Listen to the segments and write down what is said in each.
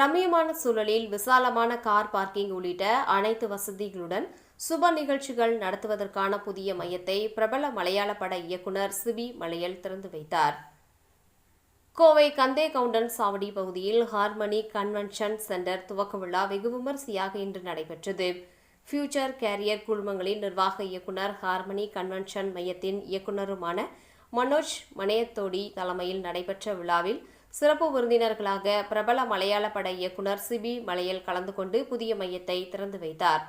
ரம்மியமான சூழலில் விசாலமான கார் பார்க்கிங் உள்ளிட்ட அனைத்து வசதிகளுடன் சுப நிகழ்ச்சிகள் நடத்துவதற்கான புதிய மையத்தை பிரபல மலையாள பட இயக்குனர் சிபி மலையல் திறந்து வைத்தார். கோவை கந்தே கவுண்டன் சாவடி பகுதியில் ஹார்மனி கன்வென்ஷன் சென்டர் துவக்க விழா வெகு விமரிசையாக இன்று நடைபெற்றது. ஃபியூச்சர் கேரியர் குழுமங்களின் நிர்வாக இயக்குனர் ஹார்மனி கன்வென்ஷன் மையத்தின் இயக்குனருமான மனோஜ் மனையத்தோடி தலைமையில் நடைபெற்ற விழாவில் சிறப்பு விருந்தினர்களாக பிரபல மலையாள பட இயக்குனர் சிபி மலையில் கலந்து கொண்டு புதிய மையத்தை திறந்து வைத்தார்.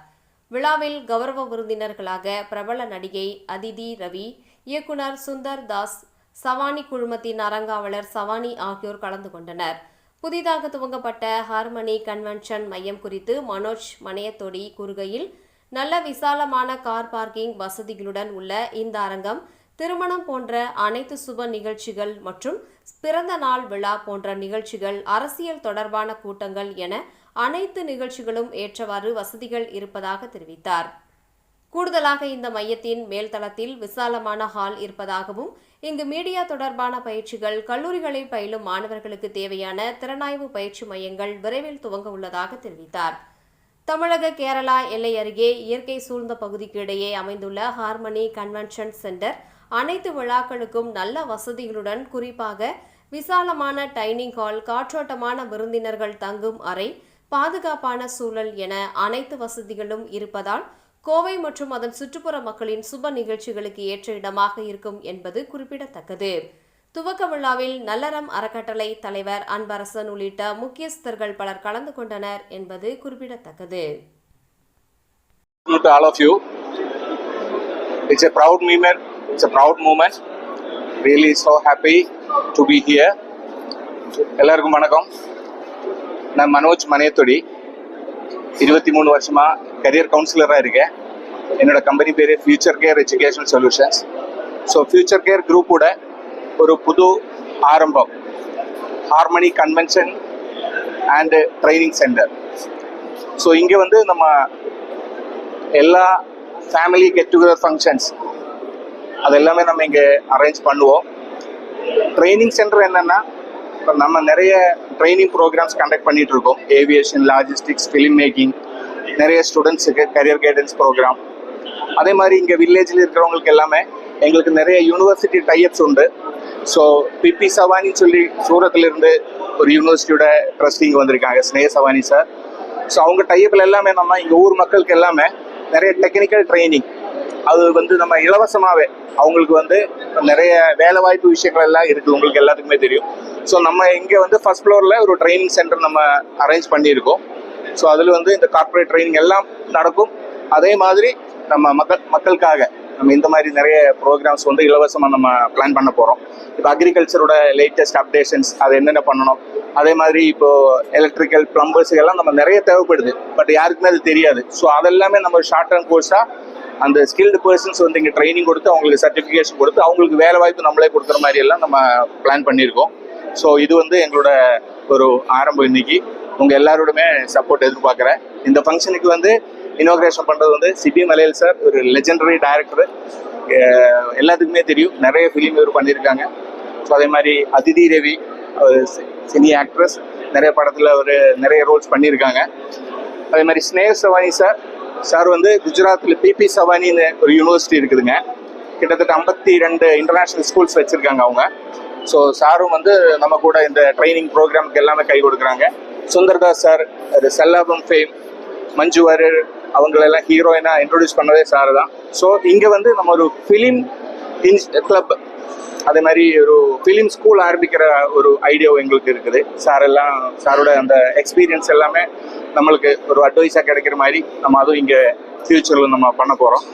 விழாவில் கௌரவ விருந்தினர்களாக பிரபல நடிகை அதிதி ரவி இயக்குனர் சுந்தர் தாஸ் சவானி குழுமத்தின் அரங்காவலர் சவானி ஆகியோர் கலந்து கொண்டனர். புதிதாக துவங்கப்பட்ட ஹார்மனி கன்வென்ஷன் மையம் குறித்து மனோஜ் மனையத்தொடி கூறுகையில் நல்ல விசாலமான கார் பார்க்கிங் வசதிகளுடன் உள்ள இந்த அரங்கம் திருமணம் போன்ற அனைத்து சுப நிகழ்ச்சிகள் மற்றும் பிறந்த நாள் விழா போன்ற நிகழ்ச்சிகள் அரசியல் தொடர்பான கூட்டங்கள் என அனைத்து நிகழ்ச்சிகளும் ஏற்றவாறு வசதிகள் இருப்பதாக தெரிவித்தார். கூடுதலாக இந்த மையத்தின் மேல்தளத்தில் விசாலமான ஹால் இருப்பதாகவும் இங்கு மீடியா தொடர்பான பயிற்சிகள் கல்லூரிகளில் பயிலும் மாணவர்களுக்கு தேவையான திறனாய்வு பயிற்சி மையங்கள் விரைவில் துவங்க உள்ளதாக தெரிவித்தார். தமிழக கேரளா எல்லை அருகே இயற்கை சூழ்ந்த பகுதிக்கு இடையே அமைந்துள்ள ஹார்மனி கன்வென்ஷன் சென்டர் அனைத்து விழாக்களுக்கும் நல்ல வசதிகளுடன் குறிப்பாக விசாலமான டைனிங் ஹால் காற்றோட்டமான விருந்தினர்கள் தங்கும் அறை பாதுகாப்பான சூழல் என அனைத்து வசதிகளும் இருப்பதால் கோவை மற்றும் அதன் சுற்றுப்புற மக்களின் சுப நிகழ்ச்சிகளுக்கு ஏற்ற இடமாக இருக்கும் என்பது குறிப்பிடத்தக்கது துவக்க விழாவில் நல்லறம் அறக்கட்டளை தலைவர் அன்பரசன் உள்ளிட்ட முக்கியஸ்தர்கள் பலர் கலந்து கொண்டனர் என்பது குறிப்பிடத்தக்கது. It's a proud moment. It's a proud moment. Really so happy to be here. எல்லாருக்கும் வணக்கம். நான் மனோஜ் மனையத்தொடி இருபத்தி மூணு வருஷமா கரியர் கவுன்சிலராக இருக்கேன். என்னோட கம்பெனி பேர் Future Care Educational Solutions so Future Care குரூப்போட ஒரு புது ஆரம்பம். Harmony Convention and training centre so இங்கே வந்து நம்ம எல்லா ஃபேமிலி கெட் டுகெதர் ஃபங்க்ஷன்ஸ் அது எல்லாமே நம்ம இங்கே அரேஞ்ச் பண்ணுவோம். ட்ரைனிங் சென்டர் என்னென்னா இப்போ நம்ம நிறைய ட்ரைனிங் ப்ரோக்ராம்ஸ் கண்டக்ட் பண்ணிட்டு இருக்கோம். ஏவியேஷன் லாஜிஸ்டிக்ஸ் ஃபிலிம் மேக்கிங் நிறைய ஸ்டூடெண்ட்ஸுக்கு கரியர் கைடன்ஸ் ப்ரோக்ராம் அதே மாதிரி இங்கே வில்லேஜில் இருக்கிறவங்களுக்கு எல்லாமே எங்களுக்கு நிறைய யூனிவர்சிட்டி டைப்ஸ் உண்டு. ஸோ பிபி சவானின்னு சொல்லி சூரத்துலேருந்து ஒரு யூனிவர்சிட்டியோட ட்ரஸ்டிங் வந்திருக்காங்க ஸ்னேக சவானி சார் ஸோ அவங்க டைப்பில் எல்லாமே நம்ம இங்கே ஊர் மக்களுக்கு எல்லாமே நிறைய டெக்னிக்கல் ட்ரைனிங் அது வந்து நம்ம இலவசமாகவே அவங்களுக்கு வந்து நிறைய வேலை வாய்ப்பு விஷயங்கள் எல்லாம் இருக்குது உங்களுக்கு எல்லாத்துக்குமே தெரியும். ஸோ நம்ம இங்கே வந்து ஃபர்ஸ்ட் ஃப்ளோரில் ஒரு ட்ரைனிங் சென்டர் நம்ம அரேஞ்ச் பண்ணியிருக்கோம். ஸோ அதில் வந்து இந்த கார்ப்பரேட் ட்ரைனிங் எல்லாம் நடக்கும். அதே மாதிரி நம்ம மக்கள் மக்களுக்காக நம்ம இந்த மாதிரி நிறைய ப்ரோக்ராம்ஸ் வந்து இலவசமாக நம்ம பிளான் பண்ண போகிறோம் இப்போ அக்ரிகல்ச்சரோட லேட்டஸ்ட் அப்டேஷன்ஸ் அது என்னென்ன பண்ணணும்? அதே மாதிரி இப்போ எலக்ட்ரிக்கல் பிளம்பர்ஸ் எல்லாம் நம்ம நிறைய தேவைப்படுது. பட் யாருக்குமே அது தெரியாது. ஸோ அதெல்லாமே நம்ம ஷார்ட் டேர்ம் கோர்ஸாக அந்த ஸ்கில்டு பர்சன்ஸ் வந்து இங்கே ட்ரைனிங் கொடுத்து அவங்களுக்கு சர்டிஃபிகேஷன் கொடுத்து அவங்களுக்கு வேலை வாய்ப்பு நம்மளே கொடுக்குற மாதிரி எல்லாம் நம்ம பிளான் பண்ணியிருக்கோம். ஸோ இது வந்து எங்களோட ஒரு ஆரம்பம் இன்னைக்கு. உங்கள் எல்லாரோடுமே சப்போர்ட் எதிர்பார்க்குறேன். இந்த ஃபங்க்ஷனுக்கு வந்து இனோகிரேஷன் பண்ணுறது வந்து சிபி மலையல் சார் ஒரு லெஜெண்டரி டைரக்டர் எல்லாத்துக்குமே தெரியும். நிறைய ஃபிலிம் இவர் பண்ணியிருக்காங்க. ஸோ அதே மாதிரி அதிதி ரவி சினி ஆக்ட்ரஸ் நிறைய படத்தில் ஒரு நிறைய ரோல்ஸ் பண்ணியிருக்காங்க. அதே மாதிரி ஸ்னேஹ் சவானி சார் சார் வந்து குஜராத்தில் பிபி சவானின்னு ஒரு யூனிவர்சிட்டி இருக்குதுங்க. கிட்டத்தட்ட ஐம்பத்தி ரெண்டு இன்டர்நேஷ்னல் ஸ்கூல்ஸ் வச்சுருக்காங்க அவங்க. ஸோ சாரும் வந்து நம்ம கூட இந்த ட்ரைனிங் ப்ரோக்ராமுக்கு எல்லாமே கை கொடுக்குறாங்க. சுந்தர்தாஸ் சார் அது செல்லாபம் ஃபேம் மஞ்சு வாரியர் அவங்களெல்லாம் ஹீரோயினாக இன்ட்ரொடியூஸ் பண்ணதே சார் தான். ஸோ இங்கே வந்து நம்ம ஒரு ஃபிலிம் இன்ஸ் கிளப் அதே மாதிரி ஒரு ஃபிலிம் ஸ்கூல் ஆரம்பிக்கிற ஒரு ஐடியாவும் எங்களுக்கு இருக்குது. சார் எல்லாம் சாரோட அந்த எக்ஸ்பீரியன்ஸ் எல்லாமே நம்மளுக்கு ஒரு அட்வைஸாக கிடைக்கிற மாதிரி நம்ம அதுவும் இங்கே ஃப்யூச்சரில் நம்ம பண்ண போகிறோம்